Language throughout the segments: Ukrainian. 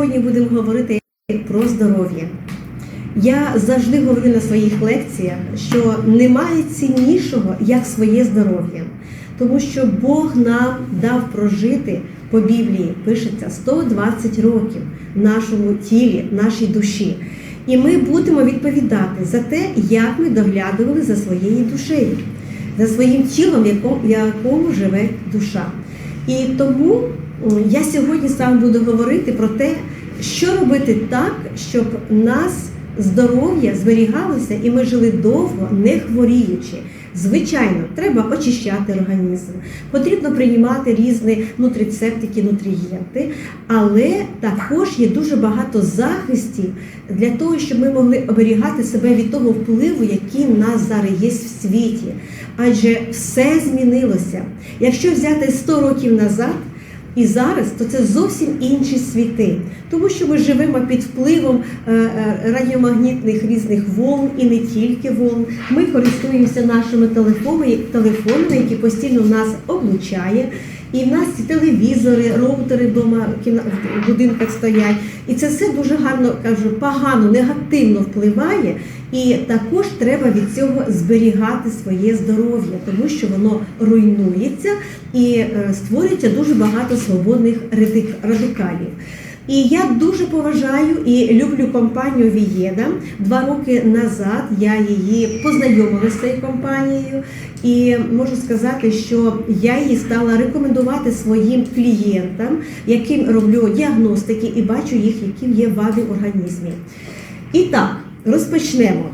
Сьогодні будемо говорити про здоров'я. Я завжди говорю на своїх лекціях, що немає ціннішого, як своє здоров'я, тому що Бог нам дав прожити по Біблії, пишеться 120 років нашому тілі, нашій душі. І ми будемо відповідати за те, як ми доглядували за своєю душею, за своїм тілом, в якому, живе душа. І тому я сьогодні саме буду говорити про те, що робити так, щоб нас здоров'я зберігалося і ми жили довго, не хворіючи. Звичайно, треба очищати організм, потрібно приймати різні нутрицептики, нутрієнти, але також є дуже багато захистів для того, щоб ми могли оберігати себе від того впливу, який в нас зараз є в світі. Адже все змінилося. Якщо взяти 100 років назад, і зараз то це зовсім інші світи, тому що ми живемо під впливом е, е, радіомагнітних різних волн і не тільки волн. Ми користуємося нашими телефонами, телефонами, які постійно нас облучає. І в нас і телевізори, роутери вдома в будинках стоять. І це все дуже гарно кажу, погано, негативно впливає. І також треба від цього зберігати своє здоров'я, тому що воно руйнується і е, створюється дуже багато свободних радик- радикалів. І я дуже поважаю і люблю компанію Вієда. Два роки назад я її познайомила з цією компанією, і можу сказати, що я її стала рекомендувати своїм клієнтам, яким роблю діагностики і бачу їх, які є вади в організмі. І так, розпочнемо.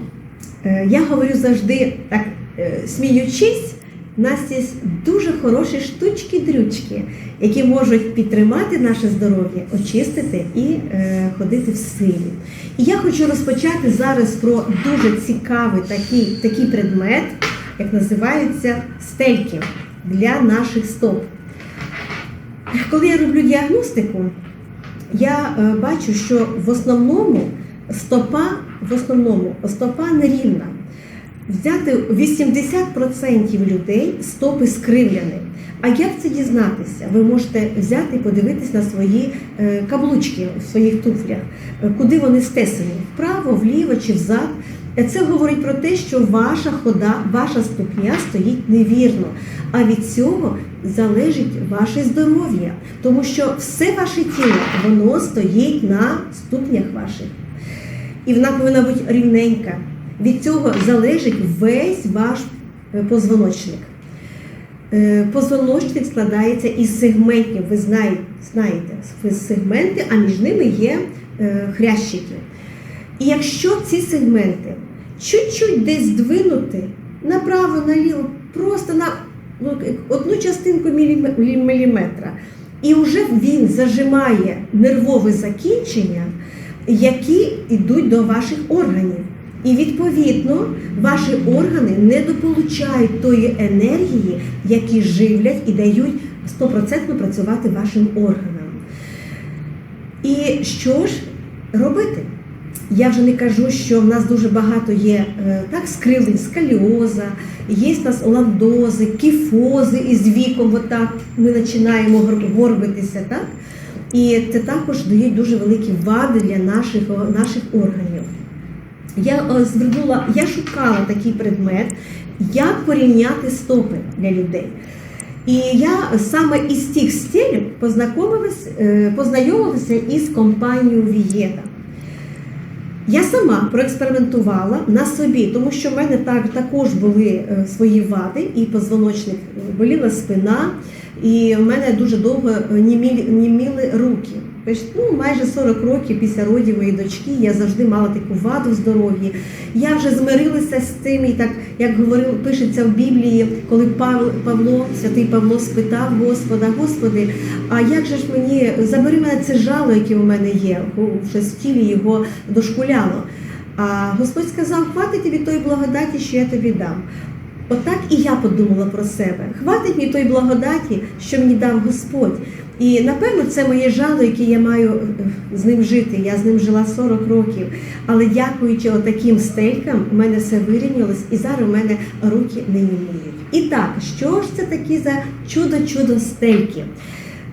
Е, Я говорю завжди так е, сміючись. У нас є дуже хороші штучки-дрючки, які можуть підтримати наше здоров'я, очистити і е, ходити в силі. І я хочу розпочати зараз про дуже цікавий такий, такий предмет, як називаються стельки для наших стоп. Коли я роблю діагностику, я е, бачу, що в основному стопа, в основному стопа нерівна. Взяти 80% людей стопи скривлені. А як це дізнатися? Ви можете взяти і подивитись на свої е, каблучки в своїх туфлях, е, куди вони стесані, вправо, вліво чи взад. Е, Це говорить про те, що ваша хода, ваша ступня стоїть невірно. А від цього залежить ваше здоров'я, тому що все ваше тіло воно стоїть на ступнях ваших. І вона повинна бути рівненька. Від цього залежить весь ваш е, позвоночник. Е, Позвоночник складається із сегментів, ви знаєте, сегменти, а між ними є е, хрящики. І якщо ці сегменти чуть-чуть десь здвинути направо, наліво, просто на ну, одну частинку міліметра, і вже він зажимає нервове закінчення, які йдуть до ваших органів. І відповідно ваші органи не дополучають тої енергії, які живлять і дають стопроцентно працювати вашим органам. І що ж робити? Я вже не кажу, що в нас дуже багато є е, так, скривлень, скаліоза, є в нас ландози, кіфози із віком, отак ми починаємо горбитися, так? І це також дають дуже великі вади для наших, наших органів. Я е, звернула, я шукала такий предмет, як порівняти стопи для людей. І я саме із тих познайомилась, е, познайомилася із компанією Вієта. Я сама проекспериментувала на собі, тому що в мене так, також були е, свої вади, і позвоночник боліла спина, і в мене дуже довго німіли, німіли Ну, майже 40 років після родів моєї дочки я завжди мала таку ваду в здоров'ї. Я вже змирилася з цим, і так як говорив, пишеться в Біблії, коли Павло, святий Павло спитав Господа, Господи, а як же ж мені забери мене це жало, яке у мене є, щось в тілі його дошкуляло. А Господь сказав, хватить від тої благодаті, що я тобі дам. Отак і я подумала про себе. Хватить мені тої благодаті, що мені дав Господь. І напевно це моє жало, яке я маю е, з ним жити. Я з ним жила 40 років. Але дякуючи отаким стелькам, у мене все вирівнялось, і зараз у мене руки не німіють. І так, що ж це такі за чудо-чудо стельки?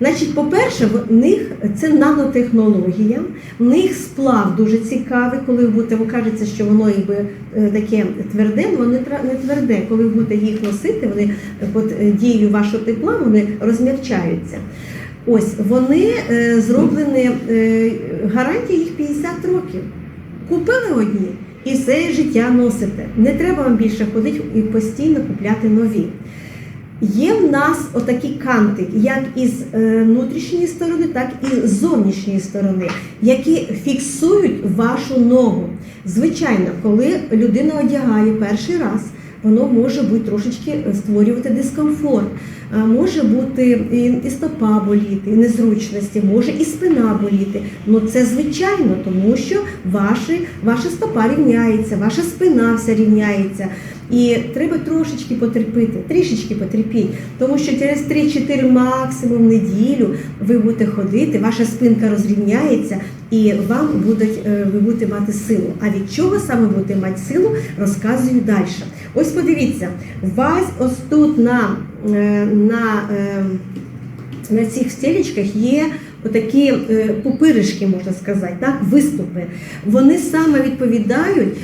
Значить, по-перше, в них це нанотехнологія, в них сплав дуже цікавий, коли ви будете, ви кажеться, що воно якби е, таке тверде, воно не тверде. Коли ви будете їх носити, вони під е, дією вашого тепла вони розм'якчаються. Ось вони е, зроблені, гарантія їх 50 років. Купили одні і все життя носите. Не треба вам більше ходити і постійно купляти нові. Є в нас отакі канти, як із е, внутрішньої сторони, так і з зовнішньої сторони, які фіксують вашу ногу. Звичайно, коли людина одягає перший раз, воно може бути трошечки е, створювати дискомфорт. Може бути і стопа боліти, і незручності, може і спина боліти. Ну це звичайно, тому що ваші, ваша стопа рівняється, ваша спина вся рівняється. І треба трошечки потерпіти, трішечки потерпіть, тому що через 3-4 максимум неділю ви будете ходити, ваша спинка розрівняється і вам будуть, е, ви будете мати силу. А від чого саме будете мати силу, розказую далі. Ось подивіться, у вас ось тут на, е, на, е, на цих стелечках є отакі е, пупиришки, можна сказати, так, виступи. Вони саме відповідають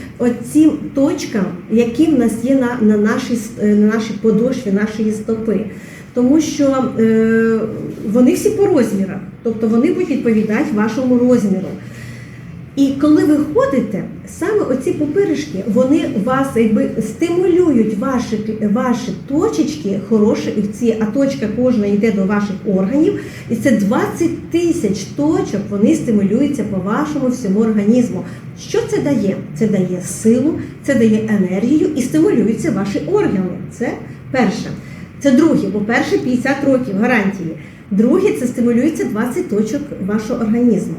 цим точкам, які в нас є на, на, нашій, е, на нашій подошві, нашої стопи. Тому що е, вони всі по розмірах, тобто вони будуть відповідати вашому розміру. І коли ви ходите, саме оці пупиришки, вони вас якби стимулюють ваші, ваші точечки, хороші, і ці, а точка кожна йде до ваших органів. І це 20 тисяч точок, вони стимулюються по вашому всьому організму. Що це дає? Це дає силу, це дає енергію і стимулюються ваші органи. Це перше. Це друге, бо перше 50 років гарантії. Друге, це стимулюється 20 точок вашого організму.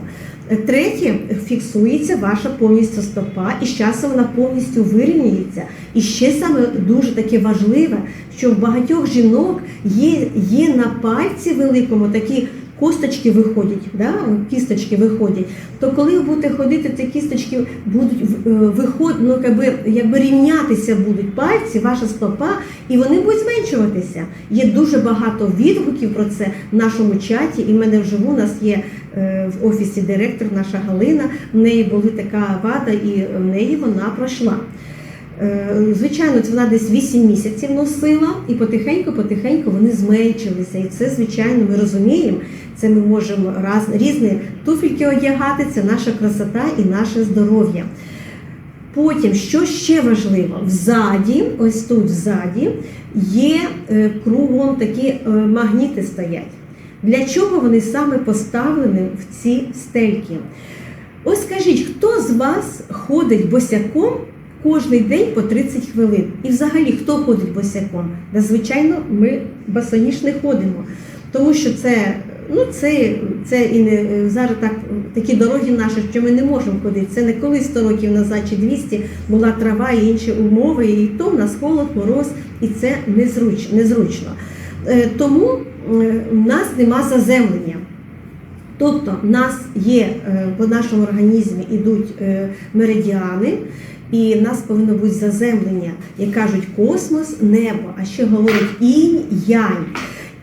Третє, фіксується ваша повністю стопа, і з часом вона повністю вирівнюється. І ще саме дуже таке важливе, що в багатьох жінок є, є на пальці великому такі косточки виходять, да? кісточки виходять. То коли ви будете ходити, ці кісточки будуть виходити, ну, якби, якби рівнятися будуть пальці, ваша стопа, і вони будуть зменшуватися. Є дуже багато відгуків про це в нашому чаті, і в мене вживу у нас є е, в офісі директор, наша Галина. В неї була така вада, і в неї вона пройшла. Е, Звичайно, це вона десь 8 місяців носила, і потихеньку-потихеньку вони зменшилися. І це, звичайно, ми розуміємо. Це ми можемо раз різні туфельки одягати, це наша красота і наше здоров'я. Потім, що ще важливо, взаді, ось тут взаді, є е, кругом такі е, магніти стоять. Для чого вони саме поставлені в ці стельки? Ось скажіть, хто з вас ходить босяком кожний день по 30 хвилин? І взагалі хто ходить босяком? Да, звичайно, ми босоніж не ходимо, тому що це. Ну, це, це і не зараз так такі дороги наші, що ми не можемо ходити. Це не колись 100 років назад чи 200 була трава і інші умови, і то в нас холод, мороз, і це незруч, незручно. Е, Тому е, в нас нема заземлення. Тобто в нас є е, по нашому організмі йдуть е, меридіани, і нас повинно бути заземлення, як кажуть, космос, небо, а ще говорять інь, янь.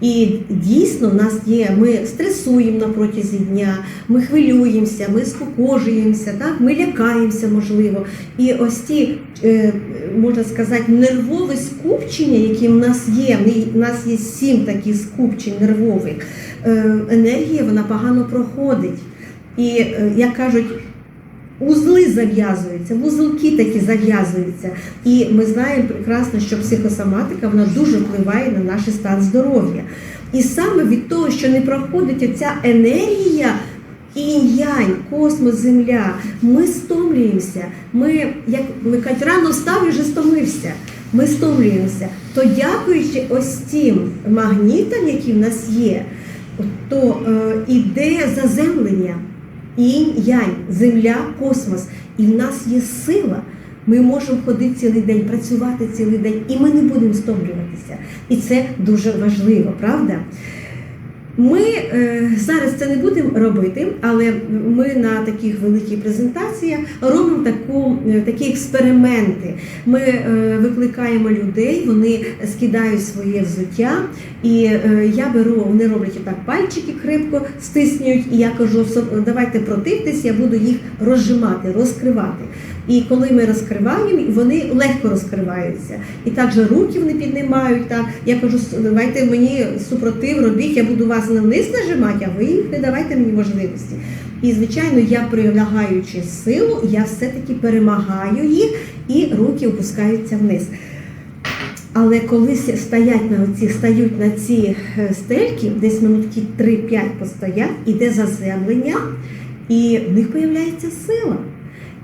І дійсно в нас є, ми стресуємо на протязі дня, ми хвилюємося, ми скукожуємося, так? ми лякаємося, можливо. І ось ті, е, можна сказати, нервові скупчення, які в нас є, в нас є сім таких скупчень нервових, е, енергія вона погано проходить. І, е, як кажуть, Узли зав'язуються, вузелки такі зав'язуються. І ми знаємо прекрасно, що психосоматика вона дуже впливає на наш стан здоров'я. І саме від того, що не проходить ця енергія, інь-янь, космос, земля, ми стомлюємося. Ми, як ми кажуть, рано встав і вже стомився. Ми стомлюємося. То дякуючи ось цим магнітам, які в нас є, то е, іде заземлення. Інь-янь, земля, космос. І в нас є сила. Ми можемо ходити цілий день, працювати цілий день, і ми не будемо стомлюватися. І це дуже важливо, правда? Ми е, зараз це не будемо робити, але ми на таких великих презентаціях робимо таку, е, такі експерименти. Ми е, викликаємо людей, вони скидають своє взуття, і е, я беру, вони роблять так пальчики крепко стиснюють, і я кажу, «Со- давайте противтесь, я буду їх розжимати, розкривати. І коли ми розкриваємо, вони легко розкриваються. І також руки вони піднімають. Так. Я кажу, давайте мені супротив робіть, я буду вас на вниз нажимати, а ви не давайте мені можливості. І, звичайно, я прилягаючи силу, я все-таки перемагаю їх і руки опускаються вниз. Але коли стоять на оці, стають на ці е, стельки, десь минутки 3-5 постоять, іде заземлення, і в них з'являється сила.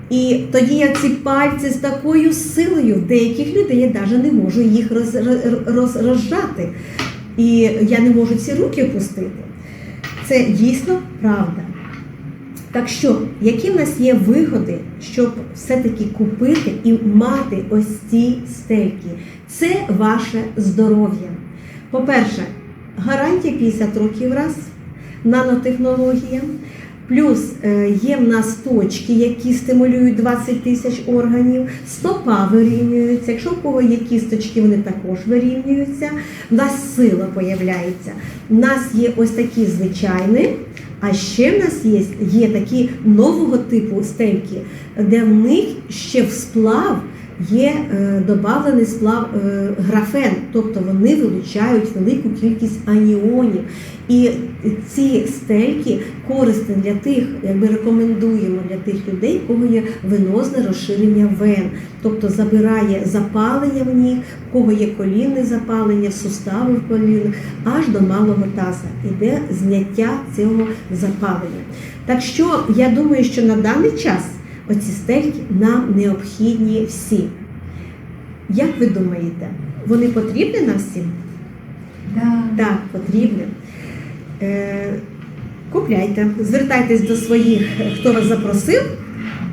І тоді я ці пальці з такою силою в деяких людей я навіть не можу їх роз, роз, розжати. І я не можу ці руки опустити. Це дійсно правда. Так що, які в нас є вигоди, щоб все-таки купити і мати ось ці стельки? Це ваше здоров'я. По-перше, гарантія 50 років раз, нанотехнологія. Плюс е, є в нас точки, які стимулюють 20 тисяч органів, стопа вирівнюється. Якщо в кого є кісточки, вони також вирівнюються. В нас сила появляється. У нас є ось такі звичайні, а ще в нас є, є такі нового типу стельки, де в них ще в сплав є е, додавлений сплав е, графен, тобто вони вилучають велику кількість аніонів. І ці стельки корисні для тих, якби рекомендуємо для тих людей, у кого є венозне розширення вен, тобто забирає запалення в них, у кого є колінне запалення, сустави в колінах, аж до малого таза. Іде зняття цього запалення. Так що я думаю, що на даний час оці стельки нам необхідні всі. Як ви думаєте, вони потрібні нам всім? Да. Так, потрібні. Е, купляйте, звертайтесь до своїх, хто вас запросив,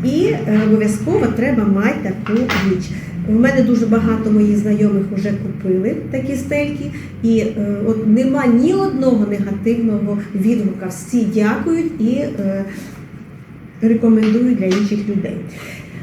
і е, обов'язково треба мати таку річ. У мене дуже багато моїх знайомих вже купили такі стельки, і е, от нема ні одного негативного відгука. Всі дякують і е, рекомендують для інших людей.